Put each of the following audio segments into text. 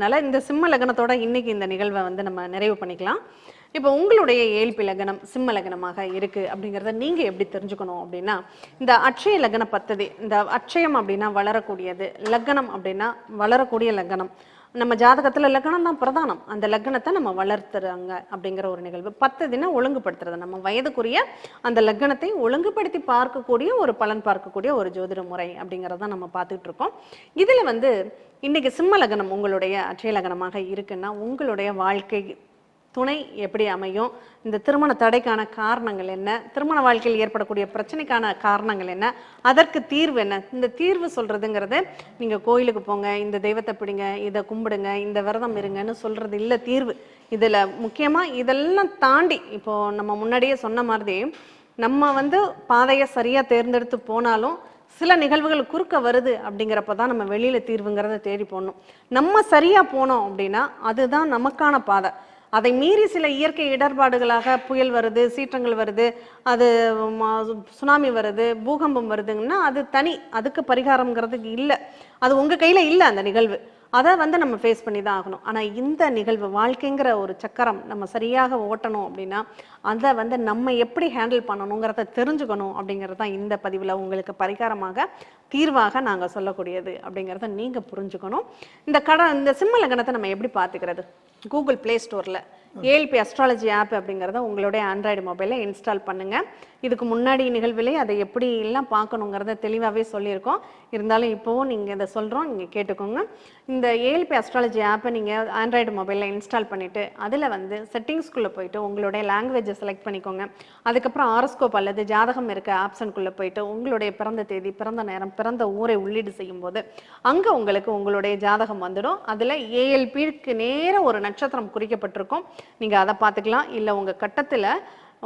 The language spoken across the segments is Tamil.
அதனால இந்த சிம்ம லக்னத்தோட இன்னைக்கு இந்த நிகழ்வை வந்து நம்ம நிறைவு பண்ணிக்கலாம். இப்போ உங்களுடைய ஏழ்பி லக்னம் சிம்ம லக்னமாக இருக்கு அப்படிங்கிறத நீங்க எப்படி தெரிஞ்சுக்கணும் அப்படின்னா இந்த அட்சய லக்ன பத்ததி இந்த அட்சயம் அப்படின்னா வளரக்கூடியது லக்னம் அப்படின்னா வளரக்கூடிய லக்னம். நம்ம ஜாதகத்தில் லக்னம் தான் பிரதானம். அந்த லக்னத்தை நம்ம வளர்த்துறாங்க அப்படிங்கிற ஒரு நிகழ்வு. பத்து தினம் ஒழுங்குபடுத்துறது. நம்ம வயதுக்குரிய அந்த லக்னத்தை ஒழுங்குபடுத்தி பார்க்கக்கூடிய ஒரு பலன் பார்க்கக்கூடிய ஒரு ஜோதிட முறை அப்படிங்கிறத நம்ம பார்த்துட்டு இருக்கோம். இதில் வந்து இன்னைக்கு சிம்ம லக்னம் உங்களுடைய அட்சய லக்னமாக இருக்குன்னா உங்களுடைய வாழ்க்கை துணை எப்படி அமையும்? இந்த திருமண தடைக்கான காரணங்கள் என்ன? திருமண வாழ்க்கையில் ஏற்படக்கூடிய பிரச்சனைக்கான காரணங்கள் என்ன? அதற்கு தீர்வு என்ன? இந்த தீர்வு சொல்றதுங்கிறது நீங்க கோயிலுக்கு போங்க இந்த தெய்வத்தை பிடிங்க இதை கும்பிடுங்க இந்த விரதம் இருங்கன்னு சொல்றது இல்லை தீர்வு. இதுல முக்கியமா இதெல்லாம் தாண்டி இப்போ நம்ம முன்னாடியே சொன்ன மாதிரி நம்ம வந்து பாதையை சரியா தேர்ந்தெடுத்து போனாலும் சில நிகழ்வுகள் குறுக்க வருது அப்படிங்கிறப்ப தான் நம்ம வெளியில தீர்வுங்கிறத தேடி போடணும். நம்ம சரியா போனோம் அப்படின்னா அதுதான் நமக்கான பாதை. அதை மீறி சில இயற்கை இடர்பாடுகளாக புயல் வருது சீற்றங்கள் வருது அது சுனாமி வருது பூகம்பம் வருதுங்கன்னா அது தனி அதுக்கு பரிகாரம்ங்கிறதுக்கு இல்லை. அது உங்கள் கையில் இல்லை அந்த நிகழ்வு. அதை வந்து நம்ம ஃபேஸ் பண்ணி தான் ஆகணும். ஆனால் இந்த நிகழ்வு வாழ்க்கைங்கிற ஒரு சக்கரம் நம்ம சரியாக ஓட்டணும் அப்படின்னா அதை வந்து நம்ம எப்படி ஹேண்டில் பண்ணணுங்கிறத தெரிஞ்சுக்கணும் அப்படிங்கிறது தான் இந்த பதிவில் உங்களுக்கு பரிகாரமாக தீர்வாக நாங்கள் சொல்லக்கூடியது அப்படிங்கிறத நீங்கள் புரிஞ்சுக்கணும். இந்த கட இந்த சிம்ம லக்னத்தை நம்ம எப்படி பார்த்துக்கிறது? கூகுள் ப்ளே ஸ்டோரில் ஏஎல்பி அஸ்ட்ராலஜி ஆப் அப்படிங்கிறத உங்களுடைய ஆண்ட்ராய்டு மொபைலில் இன்ஸ்டால் பண்ணுங்கள் இதுக்கு முன்னாடி நிகழ்விலே அதை எப்படி எல்லாம் பார்க்கணுங்கிறத தெளிவாகவே சொல்லியிருக்கோம். இருந்தாலும் இப்போவும் நீங்கள் இதை சொல்கிறோம் நீங்கள் கேட்டுக்கோங்க. இந்த ஏஎல்பி அஸ்ட்ராலஜி ஆப்பை நீங்கள் ஆண்ட்ராய்டு மொபைலில் இன்ஸ்டால் பண்ணிவிட்டு அதில் வந்து செட்டிங்ஸ்குள்ளே போயிட்டு உங்களுடைய லாங்குவேஜை செலக்ட் பண்ணிக்கோங்க. அதுக்கப்புறம் ஆரோஸ்கோப் அல்லது ஜாதகம் இருக்க ஆப்ஷனுக்குள்ளே போயிட்டு உங்களுடைய பிறந்த தேதி பிறந்த நேரம் பிறந்த ஊரை உள்ளீடு செய்யும்போது அங்கே உங்களுக்கு உங்களுடைய ஜாதகம் வந்துடும். அதில் ஏஎல்பிக்கு நேர ஒரு நட்சத்திரம் குறிக்கப்பட்டிருக்கும். நீங்கள் அதை பார்த்துக்கலாம். இல்லை உங்கள் கட்டத்தில்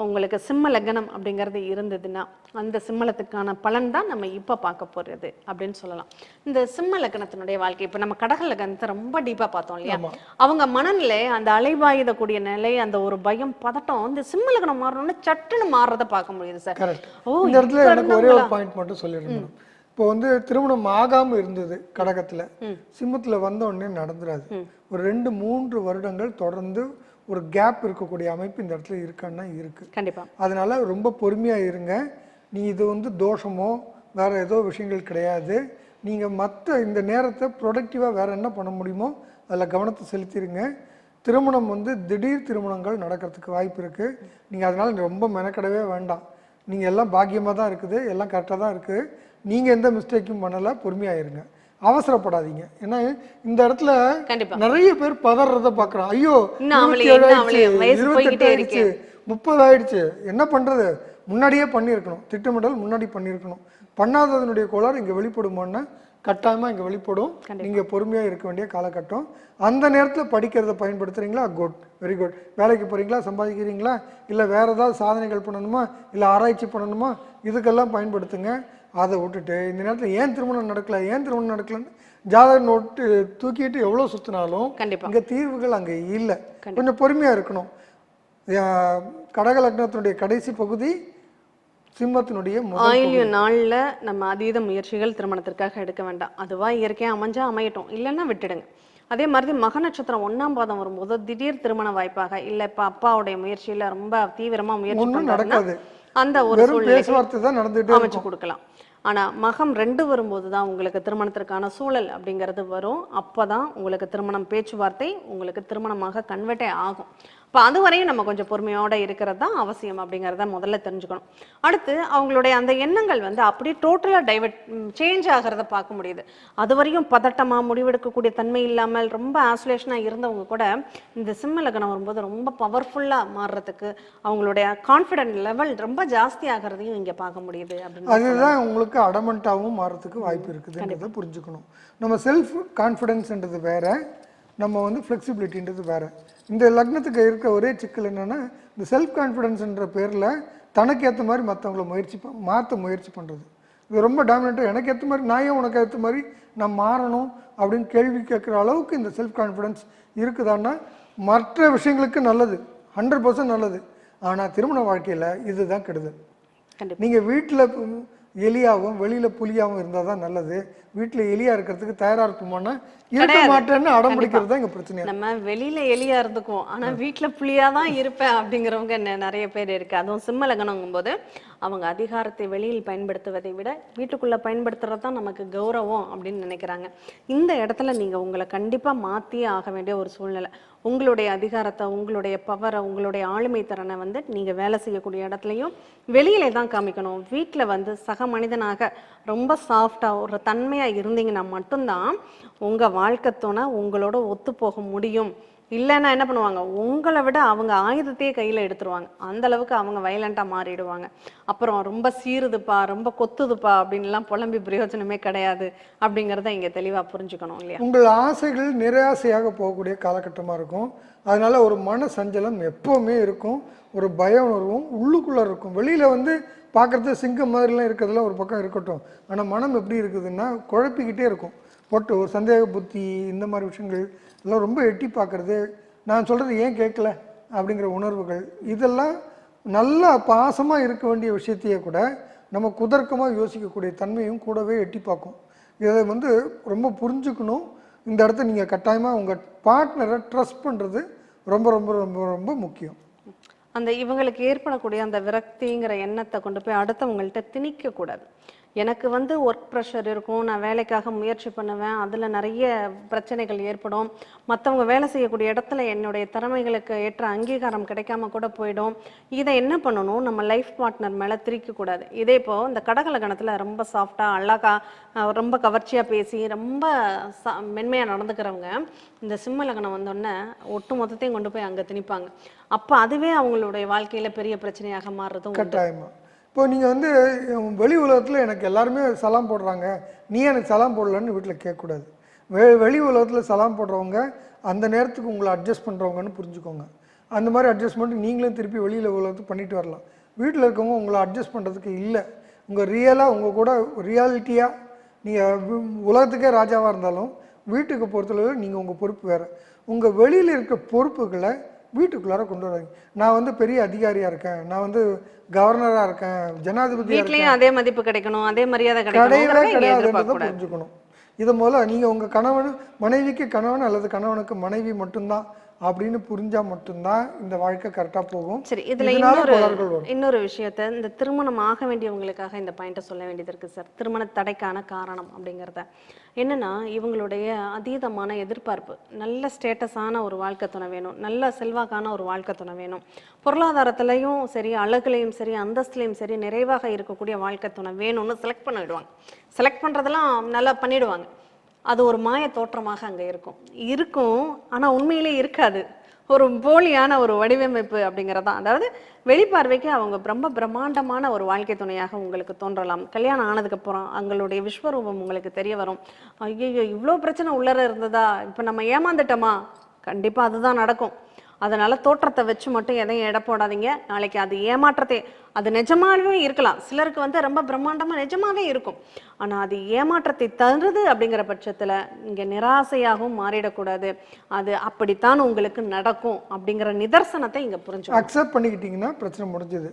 உங்களுக்கு சிம்ம லக்னம் அப்படிங்கிறது இருந்ததுன்னா அந்த சிம்மலத்துக்கான பலன் தான் நம்ம இப்போ பார்க்க போகிறது அப்படின்னு சொல்லலாம். இந்த சிம்ம லக்னத்தினுடைய வாழ்க்கை இப்போ நம்ம கடக லக்னத்தை ரொம்ப டீப்பாக பார்த்தோம் இல்லையா. அவங்க மனநிலை அந்த அலைவாயுதக்கூடிய நிலை அந்த ஒரு பயம் பதட்டம் இந்த சிம்ம லக்னம் மாறணும்னு சட்டுன்னு மாறுறதை பார்க்க முடியுது சார். ஓ இந்த இடத்துல இப்ப எனக்கு ஒரே ஒரு? பாயிண்ட் மட்டும் சொல்லிடுறேன் மேடம். இப்போ வந்து திருமணம் ஆகாம இருந்தது கடகத்துல. சிம்மத்துல வந்த உடனே நடந்துராது. ஒரு ரெண்டு மூன்று வருடங்கள் தொடர்ந்து ஒரு கேப் இருக்கக்கூடிய அமைப்பு இந்த இடத்துல இருக்கான்னா இருக்கு. கண்டிப்பா. அதனால ரொம்ப பொறுமையா இருங்க. நீ இது வந்து தோஷமோ வேற ஏதோ விஷயங்கள் கிடையாது. நீங்க மற்ற இந்த நேரத்தை ப்ரொடக்டிவா வேற என்ன பண்ண முடியுமோ அதில் கவனத்தை செலுத்திடுங்க திருமணம் வந்து திடீர் திருமணங்கள் நடக்கிறதுக்கு வாய்ப்பு இருக்கு. நீங்க அதனால ரொம்ப மெனக்கடவே வேண்டாம். நீங்க எல்லாம் பாக்கியமா தான் இருக்குது எல்லாம் கரெக்டாக தான் இருக்கு. நீங்க எந்த மிஸ்டேக்கும் பண்ணல பொறுமையா இருங்க. அவசரப்படாதீங்க. ஏன்னா இந்த இடத்துல நிறைய பேர் பதறத பார்க்குறோம் ஐயோ இருபத்தெட்டு ஆயிடுச்சு முப்பது ஆயிடுச்சு. என்ன பண்றது? முன்னாடியே பண்ணியிருக்கணும். திட்டமிடல் முன்னாடி பண்ணியிருக்கணும். பண்ணாததனுடைய கோளாறு இங்க வெளிப்படுமோன்னா கட்டாயமா இங்க வெளிப்படும். நீங்க பொறுமையா இருக்க வேண்டிய காலகட்டம். அந்த நேரத்துல படிக்கிறத பயன்படுத்துறீங்களா? குட் வெரி குட் வேலைக்கு போறீங்களா? சம்பாதிக்கிறீங்களா? இல்ல வேற ஏதாவது சாதனைகள் பண்ணணுமா? இல்ல ஆராய்ச்சி பண்ணணுமா? இதுக்கெல்லாம் பயன்படுத்துங்க. அதை விட்டுட்டு இந்த நேரத்துல ஏன் திருமணம் நடக்கல ஏன் திருமணம் நடக்கலன்னு ஜாதக நோட்டு தூக்கிட்டு எவ்வளவு சுத்தினாலும் கண்டிப்பா. இங்க தீர்வுகள் அங்க இல்லை. கொஞ்சம் பொறுமையா இருக்கணும். கடக லக்னத்தினுடைய கடைசி பகுதி சிம்மத்தினுடைய முதல் ஆயில்ய நாள்ல நம்ம அதீத முயற்சிகள் திருமணத்திற்காக எடுக்க வேண்டாம். அதுவா இயற்கையா அமைஞ்சா அமையட்டும். இல்லைன்னா விட்டுடுங்க. அதே மாதிரி மக நட்சத்திரம் ஒண்ணாம் பாதம் வரும்போது திடீர் திருமண வாய்ப்பாக இல்ல இப்ப அப்பாவுடைய முயற்சியில ரொம்ப தீவிரமா முயற்சி நடக்காது. அந்த ஒரு சூழ்நிலை அமைச்சு கொடுக்கலாம். ஆனால் மகம் ரெண்டு வரும்போது தான் உங்களுக்கு திருமணத்திற்கான சூழல் அப்படிங்கிறது வரும். அப்போ தான் உங்களுக்கு திருமணம் பேச்சுவார்த்தை உங்களுக்கு திருமணமாக கன்வெர்ட்டே ஆகும். இப்போ அது வரையும் நம்ம கொஞ்சம் பொறுமையோட இருக்கிறது தான் அவசியம் அப்படிங்கிறத முதல்ல தெரிஞ்சுக்கணும். அடுத்து அவங்களுடைய அந்த எண்ணங்கள் வந்து அப்படியே டோட்டலாக டைவர்ட் சேஞ்ச் ஆகிறத பார்க்க முடியுது. அது வரையும் பதட்டமா முடிவெடுக்கக்கூடிய தன்மை இல்லாமல் ரொம்ப ஆசுலேஷனாக இருந்தவங்க கூட இந்த சிம்ம லக்னம் வரும்போது ரொம்ப பவர்ஃபுல்லாக மாறுறதுக்கு அவங்களுடைய கான்ஃபிடென்ட் லெவல் ரொம்ப ஜாஸ்தி ஆகிறதையும் இங்க பார்க்க முடியுது அப்படின்னு அதுதான் உங்களுக்கு அடமெண்ட்டாகவும் மாறதுக்கு வாய்ப்பு இருக்குதுன்றதை புரிஞ்சுக்கணும். நம்ம செல்ஃப் கான்ஃபிடென்ஸ்ன்றது வேற நம்ம வந்து ஃப்ளெக்சிபிலிட்டின்றது வேற. இந்த லக்னத்துக்கு இருக்க ஒரே சிக்கல் என்னன்னா இந்த செல்ஃப் கான்ஃபிடென்ஸ்ன்ற பேரில் தனக்கு ஏற்ற மாதிரி மற்றவங்கள முயற்சி மாற்ற முயற்சி பண்ணுறது இது ரொம்ப டாமினேட்டாக எனக்கு ஏற்ற மாதிரி நான் ஏன் உனக்கு ஏற்ற மாதிரி நான் மாறணும் அப்படின்னு கேள்வி கேட்குற அளவுக்கு இந்த செல்ஃப் கான்ஃபிடென்ஸ் இருக்குதான்னா மற்ற விஷயங்களுக்கு நல்லது ஹண்ட்ரட் பர்சன்ட் நல்லது. ஆனால் திருமண வாழ்க்கையில் இதுதான் கெடுதல். கண்டிப்பா. நீங்கள் வீட்டில் எலியாவும் வெளியில புலியாவும் இருந்தால் தான் நல்லது. வீட்டில் எலியா இருக்கிறதுக்கு தயாரா இருப்போமானா இருக்க. மாட்டேன்னு அடம் பிடிக்கிறது தான் இங்க பிரச்சனை நம்ம வெளியில எலியா இருந்துக்குவோம். ஆனா வீட்ல புலியா தான் இருப்பேன் அப்படிங்கிறவங்க நிறைய பேர் இருக்கு. அதுவும் சிம்ம லக்னங்கும் போது அவங்க அதிகாரத்தை வெளியில் பயன்படுத்துவதை விட வீட்டுக்குள்ள பயன்படுத்துறது தான் நமக்கு கௌரவம் அப்படின்னு நினைக்கிறாங்க. இந்த இடத்துல நீங்க உங்களை கண்டிப்பா மாத்தியே ஆக வேண்டிய ஒரு சூழ்நிலை. உங்களுடைய அதிகாரத்தை உங்களுடைய பவரை உங்களுடைய ஆளுமை திறனை வந்து நீங்க வேலை செய்யக்கூடிய இடத்துலையும் வெளியிலே தான் காமிக்கணும். வீட்டில் வந்து சக மனிதனாக ரொம்ப சாஃப்டா ஒரு தன்மையா இருந்தீங்கன்னா மட்டும்தான் உங்க வாழ்க்கை துணை உங்களோட ஒத்து போக முடியும். இல்லைன்னா என்ன பண்ணுவாங்க? உங்களை விட அவங்க ஆயுதத்தையே கையில் எடுத்துருவாங்க. அந்த அளவுக்கு அவங்க வயலண்ட்டாக மாறிடுவாங்க. அப்புறம் ரொம்ப சீருதுப்பா ரொம்ப கொத்துதுப்பா அப்படின்லாம் புலம்பி பிரயோஜனமே கிடையாது அப்படிங்கிறத இங்கே தெளிவாக புரிஞ்சுக்கணும் இல்லையா? உங்கள் ஆசைகள் நிராசையாக போகக்கூடிய காலகட்டமாக இருக்கும். அதனால ஒரு மன சஞ்சலம் எப்போவுமே இருக்கும். ஒரு பய உணர்வும் உள்ளுக்குள்ளே இருக்கும். வெளியில் வந்து பார்க்குறது சிங்கம் மாதிரிலாம் இருக்கிறதுல ஒரு பக்கம் இருக்கட்டும். ஆனால் மனம் எப்படி இருக்குதுன்னா குழப்பிக்கிட்டே இருக்கும். போட்டு ஒரு சந்தேக புத்தி இந்த மாதிரி விஷயங்கள் எல்லாம் ரொம்ப எட்டி பார்க்குறது நான் சொல்கிறது ஏன் கேட்கல அப்படிங்கிற உணர்வுகள் இதெல்லாம் நல்லா பாசமாக இருக்க வேண்டிய விஷயத்தையே கூட நம்ம குதர்க்கமாக யோசிக்கக்கூடிய தன்மையும் கூடவே எட்டி பார்க்கும். இதை வந்து ரொம்ப புரிஞ்சுக்கணும். இந்த இடத்த நீங்கள் கட்டாயமாக உங்கள் பார்ட்னரை ட்ரஸ்ட் பண்ணுறது ரொம்ப ரொம்ப ரொம்ப ரொம்ப முக்கியம். அந்த இவங்களுக்கு ஏற்படக்கூடிய அந்த விரக்திங்கிற எண்ணத்தை கொண்டு போய் அடுத்தவங்கள்ட்ட திணிக்கக்கூடாது. எனக்கு வந்து ஒர்க் ப்ரெஷர் இருக்கும் நான் வேலைக்காக முயற்சி பண்ணுவேன் அதில் நிறைய பிரச்சனைகள் ஏற்படும். மற்றவங்க வேலை செய்யக்கூடிய இடத்துல என்னுடைய திறமைகளுக்கு ஏற்ற அங்கீகாரம் கிடைக்காம கூட போயிடும். இதை என்ன பண்ணணும்? நம்ம லைஃப் பார்ட்னர் மேலே திரிக்கக்கூடாது. இதே இப்போ இந்த கடகலகணத்தில் ரொம்ப சாஃப்டாக அழகா ரொம்ப கவர்ச்சியாக பேசி ரொம்ப மென்மையாக நடந்துக்கிறவங்க இந்த சிம்ம லக்னம் வந்தோடனே ஒட்டு மொத்தத்தையும் கொண்டு போய் அங்கே திணிப்பாங்க. அப்போ அதுவே அவங்களுடைய வாழ்க்கையில் பெரிய பிரச்சனையாக மாறுறதும் கட்டாயமாக இப்போ நீங்கள் வந்து வெளி உலகத்தில் எனக்கு எல்லாருமே சலாம் போடுறாங்க. நீ எனக்கு சலாம் போடலன்னு வீட்டில் கேட்கக்கூடாது. வெ வெளி உலகத்தில் சலாம் போடுறவங்க அந்த நேரத்துக்கு உங்களை அட்ஜஸ்ட் பண்ணுறவங்கன்னு புரிஞ்சுக்கோங்க. அந்த மாதிரி அட்ஜஸ்ட்மெண்ட் நீங்களும் திருப்பி வெளியில் உலகத்துக்கு பண்ணிட்டு வரலாம். வீட்டில் இருக்கவங்க உங்களை அட்ஜஸ்ட் பண்ணுறதுக்கு இல்லை. உங்கள் ரியலாக உங்கள் கூட ரியாலிட்டியாக நீங்கள் உலகத்துக்கே ராஜாவாக இருந்தாலும் வீட்டுக்கு பொறுத்தளவு நீங்கள் உங்கள் பொறுப்பு வேறு. உங்கள் வெளியில் இருக்க பொறுப்புகளை வீட்டுக்குள்ளார கொண்டு வராங்க. நான் வந்து பெரிய அதிகாரியாக இருக்கேன். நான் வந்து கவர்னராக இருக்கேன். இருக்கேன். வீட்லயும் அதே மதிப்பு கிடைக்கணும் அதே மரியாதை கிடைக்கணும். கிடையாதுன்றதை புரிஞ்சுக்கணும். இது போல நீங்கள் உங்கள் கணவன் மனைவிக்கு கணவன் அல்லது கணவனுக்கு மனைவி மட்டும்தான் அப்படின்னு புரிஞ்சா மட்டும்தான் இந்த வாழ்க்கை கரெக்டாக போகும். சரி இதுல இன்னொரு இன்னொரு விஷயத்த இந்த திருமணம் ஆக வேண்டியவங்களுக்காக இந்த பாயிண்ட்டை சொல்ல வேண்டியது இருக்கு சார் திருமண தடைக்கான காரணம் அப்படிங்கிறத. என்னன்னா இவங்களுடைய அதீதமான எதிர்பார்ப்பு. நல்ல ஸ்டேட்டஸான ஒரு வாழ்க்கை துணை வேணும். நல்ல செல்வாக்கான ஒரு வாழ்க்கை துணை வேணும். பொருளாதாரத்திலையும் சரி அழகுலையும் சரி அந்தஸ்துலையும் சரி நிறைவாக இருக்கக்கூடிய வாழ்க்கை துணை வேணும்னு செலக்ட் பண்ணிடுவாங்க. செலக்ட் பண்றதெல்லாம் நல்லா பண்ணிடுவாங்க. அது ஒரு மாய தோற்றமாக அங்கே இருக்கும். இருக்கும் ஆனால் உண்மையிலே இருக்காது. ஒரு போலியான ஒரு வடிவமைப்பு அப்படிங்கறதான் அதாவது வெளிப்பார்வைக்கு அவங்க ரொம்ப பிரம்மாண்டமான ஒரு வாழ்க்கை துணையாக உங்களுக்கு தோன்றலாம். கல்யாணம் ஆனதுக்கு அப்புறம் அவங்களுடைய விஸ்வரூபம் உங்களுக்கு தெரிய வரும். ஐயோ இவ்வளோ பிரச்சனை உள்ளர இருந்ததா? இப்போ நம்ம ஏமாந்துட்டோமா? கண்டிப்பாக அதுதான் நடக்கும். அதனால தோற்றத்தை வச்சு மட்டும் எதையும் எடை போடாதீங்க. நாளைக்கு அது ஏமாற்றத்தை அது நிஜமாவே இருக்கலாம். சிலருக்கு வந்து ரொம்ப பிரம்மாண்டமாக நிஜமாகவே இருக்கும். ஆனால் அது ஏமாற்றத்தை தருது அப்படிங்கிற பட்சத்தில் இங்கே நிராசையாகவும் மாறிடக்கூடாது. அது அப்படித்தான் உங்களுக்கு நடக்கும் அப்படிங்கிற நிதர்சனத்தை இங்கே புரிஞ்சு அக்செப்ட் பண்ணிக்கிட்டிங்கன்னா பிரச்சனை முடிஞ்சது.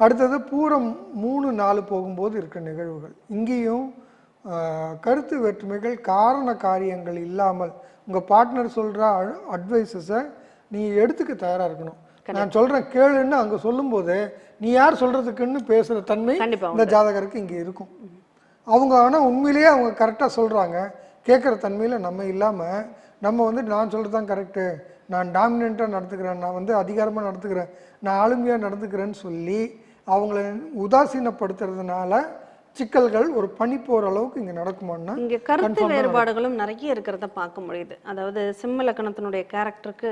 அடுத்தது பூரம் மூணு நாலு போகும்போது இருக்க நிகழ்வுகள். இங்கேயும் கருத்து வேற்றுமைகள் காரண காரியங்கள் இல்லாமல் உங்கள் பார்ட்னர் சொல்கிற அட்வைசஸை நீ எடுத்துக்க தயாராக இருக்கணும். நான் சொல்கிறேன் கேளுன்னு அங்கே சொல்லும்போது நீ யார் சொல்கிறதுக்குன்னு பேசுகிற தன்மை இந்த ஜாதகருக்கு இங்கே இருக்கும். அவங்க ஆனால் உண்மையிலேயே அவங்க கரெக்டாக சொல்கிறாங்க கேட்குற தன்மையில் நம்ம இல்லாமல் நம்ம வந்து நான் சொல்கிறது தான் கரெக்டு நான் டாமினண்ட்டாக நடத்துக்கிறேன் நான் வந்து அதிகாரமாக நடத்துக்கிறேன் நான் ஆளுமையாக நடந்துக்கிறேன்னு சொல்லி அவங்கள உதாசீனப்படுத்துறதுனால சிக்கல்கள் ஒரு பனி போகிற அளவுக்கு இங்கே நடக்குமான்னா இங்க கருத்து வேறுபாடுகளும் நிறைய இருக்கிறத பார்க்க முடியுது. அதாவது சிம்ம லக்கணத்தினுடைய கேரக்டருக்கு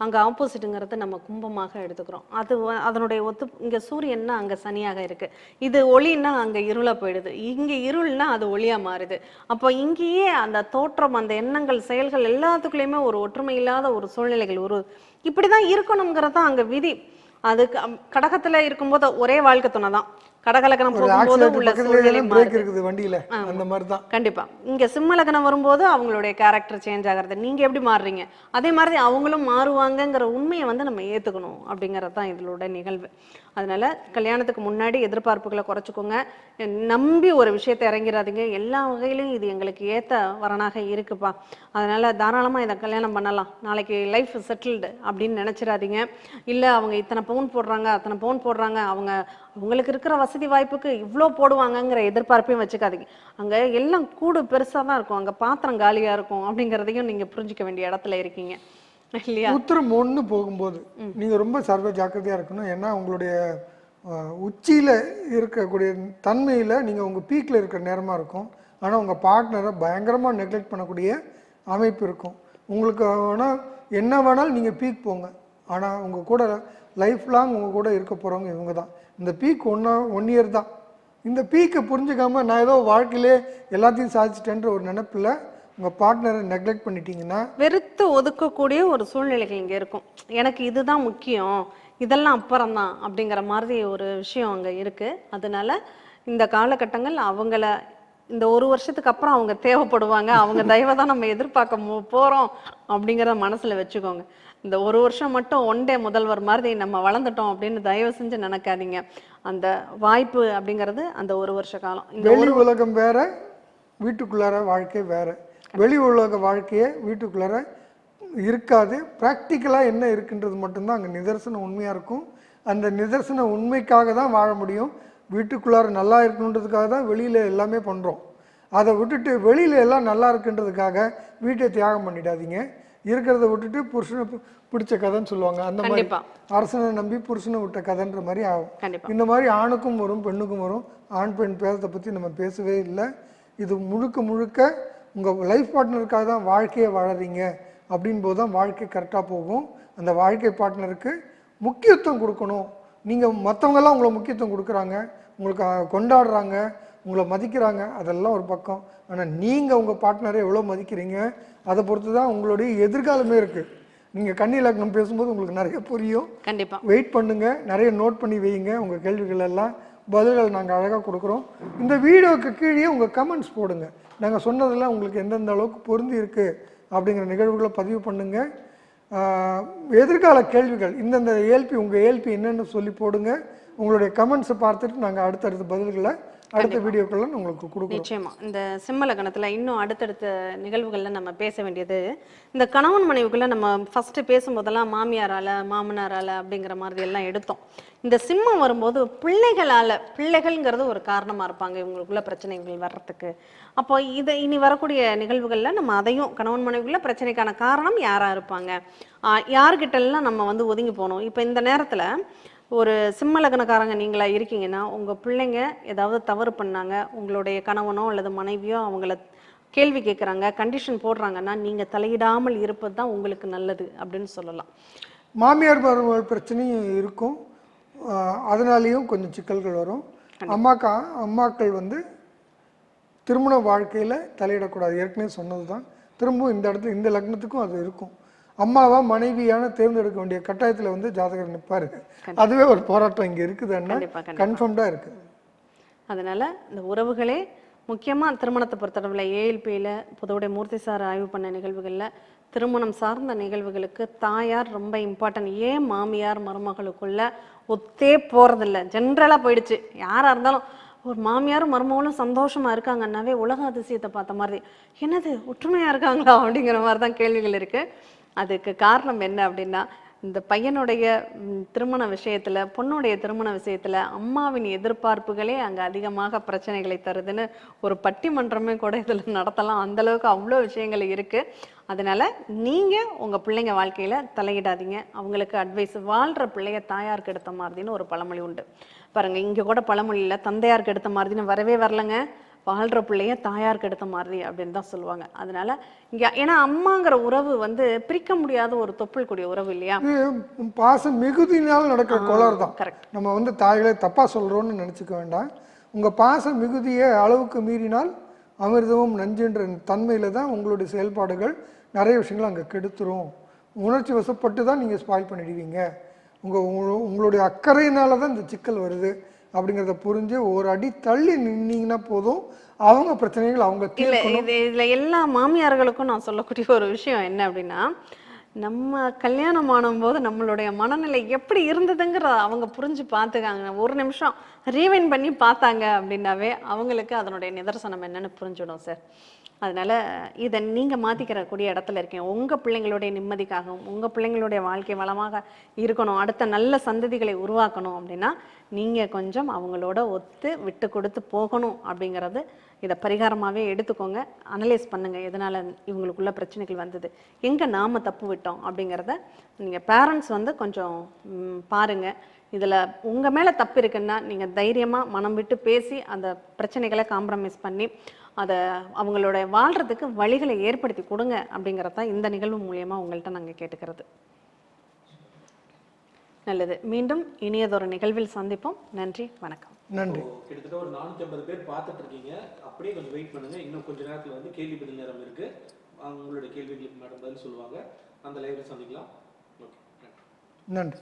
அங்க ஆப்போசிட்டுங்கிறத நம்ம கும்பமாக எடுத்துக்கிறோம். அது அதனுடைய ஒத்து இங்க சூரியன்னா அங்க சனியாக இருக்கு. இது ஒளின்னா அங்க இருளா போயிடுது. இங்க இருள்னா அது ஒளியா மாறுது. அப்போ இங்கேயே அந்த தோற்றம் அந்த எண்ணங்கள் செயல்கள் எல்லாத்துக்குள்ளயுமே ஒரு ஒற்றுமை இல்லாத ஒரு சூழ்நிலைகள் ஒரு இப்படிதான் தான் அங்க விதி. அம், கடகத்துல இருக்கும்போது ஒரே வாழ்க்கை துணை தான் கடகலக்கணம் போகும்போது உள்ள சூழ்நிலை பிரேக் இருக்குது வண்டியில. அந்த மாதிரி தான் கண்டிப்பா. இங்க சிம்ம லக்னம் வரும்போது அவங்களுடைய கேரக்டர் சேஞ்ச் ஆகிறது. நீங்க எப்படி மாறுறீங்க? அதே மாதிரி அவங்களும் மாறுவாங்கங்கிற உண்மையை வந்து நம்ம ஏத்துக்கணும் அப்படிங்கிறது தான் இதோட நிகழ்வு. அதனால கல்யாணத்துக்கு முன்னாடி எதிர்பார்ப்புகளை குறைச்சிக்கோங்க. நம்பி ஒரு விஷயத்தை இறங்கிறாதீங்க. எல்லா வகையிலும் இது எங்களுக்கு ஏத்த வரனாக இருக்குப்பா. அதனால தாராளமா இதை கல்யாணம் பண்ணலாம். நாளைக்கு லைஃப் செட்டில்டு அப்படின்னு நினைச்சிடாதீங்க. இல்ல அவங்க இத்தனை பவுன் போடுறாங்க அத்தனை பவுன் போடுறாங்க. அவங்க அவங்களுக்கு இருக்கிற வசதி வாய்ப்புக்கு இவ்வளோ போடுவாங்கங்கிற எதிர்பார்ப்பையும் வச்சுக்காதீங்க. அங்க எல்லாம் கூடு பெருசா தான் இருக்கும். அங்க பாத்திரம் காலியா இருக்கும் அப்படிங்கிறதையும் நீங்க புரிஞ்சுக்க வேண்டிய இடத்துல இருக்கீங்க. இல்லையா? உத்திரம் ஒன்று போகும்போது நீங்க ரொம்ப சர்வ ஜாக்கிரதையா இருக்கணும். ஏன்னா உங்களுடைய உச்சியில இருக்கக்கூடிய தன்மையில நீங்க உங்க பீக்ல இருக்கிற நேரமா இருக்கும். ஆனா உங்க பார்ட்னரை பயங்கரமா நெக்லெக்ட் பண்ணக்கூடிய அமைப்பு இருக்கும். உங்களுக்கு வேணா என்ன வேணாலும் நீங்க பீக் போங்க. ஆனா உங்க கூட லைஃப் லாங் உங்கள் கூட இருக்க போகிறவங்க இவங்க தான் இந்த பீக் ஒன்றா ஒன் இயர் தான். இந்த பீக்கை புரிஞ்சுக்காம நான் ஏதோ வாழ்க்கையிலே எல்லாத்தையும் சாதிச்சிட்டேன்ற ஒரு நினப்பில் உங்கள் பார்ட்னரை நெக்லெக்ட் பண்ணிட்டீங்கன்னா வெறுத்து ஒதுக்கக்கூடிய ஒரு சூழ்நிலைகள் இங்கே இருக்கும். எனக்கு இதுதான் முக்கியம் இதெல்லாம் அப்புறம்தான் அப்படிங்கிற மாதிரி ஒரு விஷயம் அங்கே இருக்குது அதனால இந்த காலகட்டங்கள் அவங்கள இந்த ஒரு வருஷத்துக்கு அப்புறம் அவங்க தேவைப்படுவாங்க. அவங்க தயவை தான் நம்ம எதிர்பார்க்க போகிறோம் அப்படிங்கிறத மனசில் வச்சுக்கோங்க. இந்த ஒரு வருஷம் மட்டும் ஒன் டே முதல்வர் மாதிரி நம்ம வளர்ந்துட்டோம் அப்படின்னு தயவு செஞ்சு நினைக்காதீங்க. அந்த வாய்ப்பு அப்படிங்கிறது அந்த ஒரு வருஷ காலம். இந்த வெளி உலகம் வேற வீட்டுக்குள்ளார வாழ்க்கை வேற. வெளி உலக வாழ்க்கையே வீட்டுக்குள்ளார இருக்காது. ப்ராக்டிக்கலாக என்ன இருக்குன்றது மட்டும்தான் அங்கே நிதர்சனம் உண்மையாக இருக்கும். அந்த நிதர்சன உண்மைக்காக தான் வாழ முடியும். வீட்டுக்குள்ளார நல்லா இருக்கணுன்றதுக்காக தான் வெளியில் எல்லாமே பண்ணுறோம் அதை விட்டுட்டு வெளியில் எல்லாம் நல்லா இருக்குன்றதுக்காக வீட்டை தியாகம் பண்ணிடாதீங்க. இருக்கிறத விட்டுட்டு புருஷனை பிடிச்ச கதைன்னு சொல்லுவாங்க. அந்த மாதிரி அரசனை நம்பி புருஷனை விட்ட கதைன்ற மாதிரி ஆகும். இந்த மாதிரி ஆணுக்கும் வரும் பெண்ணுக்கும் வரும். ஆண் பெண் பேதத்தை பற்றி நம்ம பேசவே இல்லை. இது முழுக்க முழுக்க உங்கள் லைஃப் பார்ட்னருக்காக தான் வாழ்க்கையை வாழறீங்க அப்படின் போது தான் வாழ்க்கை கரெக்டாக போகும். அந்த வாழ்க்கை பார்ட்னருக்கு முக்கியத்துவம் கொடுக்கணும். நீங்கள் மற்றவங்கெல்லாம் உங்களை முக்கியத்துவம் கொடுக்குறாங்க. உங்களுக்கு கொண்டாடுறாங்க. உங்களை மதிக்கிறாங்க அதெல்லாம் ஒரு பக்கம். ஆனால் நீங்கள் உங்கள் பார்ட்னரை எவ்வளோ மதிக்கிறீங்க அதை பொறுத்து தான் உங்களுடைய எதிர்காலமே இருக்குது நீங்கள் கன்னி லக்னம் பேசும்போது உங்களுக்கு நிறைய புரியும். கண்டிப்பா. வெயிட் பண்ணுங்க நிறைய நோட் பண்ணி வையுங்க உங்கள் கேள்விகள் எல்லாம் பதில்கள் நாங்கள் அழகாக கொடுக்குறோம். இந்த வீடியோக்கு கீழே உங்கள் கமெண்ட்ஸ் போடுங்க. நாங்கள் சொன்னதெல்லாம் உங்களுக்கு எந்தெந்த அளவுக்கு பொருந்தி இருக்கு அப்படிங்கிற நிகழ்வுகளை பதிவு பண்ணுங்க. ஆஹ், எதிர்கால கேள்விகள் இந்தந்த ஏல்பி உங்கள் ஏல்பி என்னன்னு சொல்லி போடுங்க. உங்களுடைய கமெண்ட்ஸை பார்த்துட்டு நாங்கள் அடுத்தடுத்த பதில்களை அடுத்த வீடியோக்களை உங்களுக்கு கொடுக்குறோம். நிச்சயமா. இந்த சிம்ம லக்னத்துல இன்னும் அடுத்தடுத்த நிகழ்வுகள்ல நம்ம பேச வேண்டியது இந்த கணவன் மனைவிக்குள்ள நம்ம ஃபர்ஸ்ட் பேசும்போதெல்லாம் மாமியாரால மாமனாரால அப்படிங்கிற மாதிரி எல்லாம் எடுத்தோம். இந்த சிம்மம் வரும்போது பிள்ளைகளால பிள்ளைகள்ங்கிறது ஒரு காரணமா இருப்பாங்க இவங்களுக்குள்ள பிரச்சனைகள் வர்றதுக்கு. அப்போ இதை இனி வரக்கூடிய நிகழ்வுகள்ல நம்ம அதையும் கணவன் மனைவிக்குள்ள பிரச்சனைக்கான காரணம் யாரா இருப்பாங்க? யார்கிட்ட எல்லாம் நம்ம வந்து ஒதுங்கி போகணும்? இப்போ இந்த நேரத்துல ஒரு சிம்ம லக்னக்காரங்க நீங்களா இருக்கீங்கன்னா உங்க பிள்ளைங்க ஏதாவது தவறு பண்ணாங்க உங்களுடைய கணவனோ அல்லது மனைவியோ அவங்கள கேள்வி கேட்குறாங்க கண்டிஷன் போடுறாங்கன்னா நீங்க தலையிடாமல் இருப்பது தான் உங்களுக்கு நல்லது அப்படின்னு சொல்லலாம். மாமியார் மருமகள் பிரச்சனையும் இருக்கும். அதனாலேயும் கொஞ்சம் சிக்கல்கள் வரும். அம்மாக்கா அம்மாக்கள் வந்து திருமண வாழ்க்கையில் தலையிடக்கூடாது. ஏற்கனவே சொன்னது தான் திரும்பவும் இந்த இடத்துல இந்த லக்னத்துக்கும் அது இருக்கும். அம்மாவா மனைவியான தேர்ந்தெடுக்க வேண்டிய கட்டாயத்தில் வந்து ஜாதகர் நிற்பாரு அதுவே ஒரு போராட்டம் இங்கே இருக்குதுன்னா கன்ஃபார்ம்டாக இருக்குது அதனால இந்த உறவுகளே முக்கியமா திருமணத்தை பொறுத்தளவில் ஏஎல்பியில் புதுவுடைய மூர்த்தி சார் ஆய்வு பண்ண நிகழ்வுகள்ல திருமணம் சார்ந்த நிகழ்வுகளுக்கு தாயார் ரொம்ப இம்பார்ட்டன்ட் ஏன் மாமியார் மருமகளுக்குள்ள ஒத்தே போறதில்ல? ஜென்ரலா போயிடுச்சு. யாரா இருந்தாலும் ஒரு மாமியாரும் மருமகளும் சந்தோஷமா இருக்காங்கன்னாவே உலக அதிசயத்தை பார்த்த மாதிரி. என்னது ஒற்றுமையா இருக்காங்களா அப்படிங்கிற மாதிரி தான் கேள்விகள் இருக்கு. அதுக்கு காரணம் என்ன அப்படின்னா இந்த பையனுடைய திருமண விஷயத்துல பொண்ணுடைய திருமண விஷயத்துல அம்மாவின் எதிர்பார்ப்புகளே அங்க அதிகமாக பிரச்சனைகளை தருதுன்னு ஒரு பட்டிமன்றமே கூட இதில் நடத்தலாம். அந்த அளவுக்கு அவ்வளோ விஷயங்கள் இருக்கு. அதனால நீங்க உங்க பிள்ளைங்க வாழ்க்கையில தலையிடாதீங்க. அவங்களுக்கு அட்வைஸ் வாழ்ற பிள்ளைய தாயாருக்கு எடுத்த மாதிரின்னு ஒரு பழமொழி உண்டு. பாருங்க இங்க கூட பழமொழியில தந்தையாருக்கு எடுத்த மாதிரின்னு வரவே வரலங்க. வாழ்ற பிள்ளைய தாயாருக்கு எடுத்த மாதிரி அப்படின்னு தான் சொல்லுவாங்க. அதனால இங்க ஏன்னா அம்மாங்கிற உறவு வந்து பிரிக்க முடியாத ஒரு தொப்புள் கூடிய உறவு இல்லையா? பாசம் மிகுதியினால் நடக்கிற கோளாறு தான். கரெக்ட் நம்ம வந்து தாய்களை தப்பாக சொல்கிறோன்னு நினச்சிக்க வேண்டாம். உங்கள் பாச மிகுதியை அளவுக்கு மீறினால் அமிர்தமும் நஞ்சுன்ற தன்மையில் தான் உங்களுடைய செயல்பாடுகள் நிறைய விஷயங்கள் அங்கே கெடுத்துரும். உணர்ச்சி வசப்பட்டு தான் நீங்கள் ஸ்பாயில் பண்ணிடுவீங்க. உங்கள் உங்களுடைய அக்கறையினால தான் இந்த சிக்கல் வருது. அப்படிங்கிறத புரிஞ்சு ஒரு அடி தள்ளி நின்னீங்கன்னா போதும். அவங்க பிரச்சனைகள் அவங்க இல்ல இது இதுல எல்லா மாமியார்களுக்கும் நான் சொல்லக்கூடிய ஒரு விஷயம் என்ன அப்படின்னா நம்ம கல்யாணம் ஆனும்போது நம்மளுடைய மனநிலை எப்படி இருந்ததுங்கிறத அவங்க புரிஞ்சு பார்த்துக்காங்க. ஒரு நிமிஷம் ரீவைன் பண்ணி பார்த்தாங்க அப்படின்னாவே அவங்களுக்கு அதனுடைய நிதர்சனம் என்னன்னு புரிஞ்சிடும் சார் அதனால் இதை நீங்கள் மாத்திக்கிற கூடிய இடத்துல இருக்கீங்க உங்கள் பிள்ளைங்களுடைய நிம்மதிக்காகவும் உங்கள் பிள்ளைங்களுடைய வாழ்க்கை வளமாக இருக்கணும். அடுத்த நல்ல சந்ததிகளை உருவாக்கணும் அப்படின்னா நீங்கள் கொஞ்சம் அவங்களோட ஒத்து விட்டு கொடுத்து போகணும் அப்படிங்கிறது இதை பரிகாரமாகவே எடுத்துக்கோங்க. அனலைஸ் பண்ணுங்கள் எதனால் இவங்களுக்குள்ள பிரச்சனைகள் வந்தது? எங்கே நாம தப்பு விட்டோம் அப்படிங்கிறத நீங்கள் பேரண்ட்ஸ் வந்து கொஞ்சம் பாருங்கள் இதுல உங்க மேல தப்பு இருக்குன்னா நீங்க தைரியமா மனம் விட்டு பேசி அந்த பிரச்சனைகளை காம்ப்ரமைஸ் பண்ணி அதை அவங்களோட வாழ்றதுக்கு வழிகளை ஏற்படுத்தி கொடுங்க அப்படிங்கிறது தான் இந்த நிகழ்வு மூலியமா உங்கள்கிட்ட நாங்க கேட்டுக்கிறது. நல்லது. மீண்டும் இனியதொரு நிகழ்வில் சந்திப்போம். நன்றி வணக்கம். நன்றி. கிட்டத்தட்ட ஒரு ஐம்பது பேர் பார்த்துட்டு இருக்கீங்க. அப்படியே கொஞ்சம் வெயிட் பண்ணுங்க. இன்னும் கொஞ்ச நேரத்துல வந்து கேள்வி பதில் நேரம் இருக்கு. உங்களுடைய கேள்விகளுக்கு மேடம் பதில் சொல்லுவாங்க. அந்த லைவ்ல சந்திக்கலாம். ஓகே நன்றி.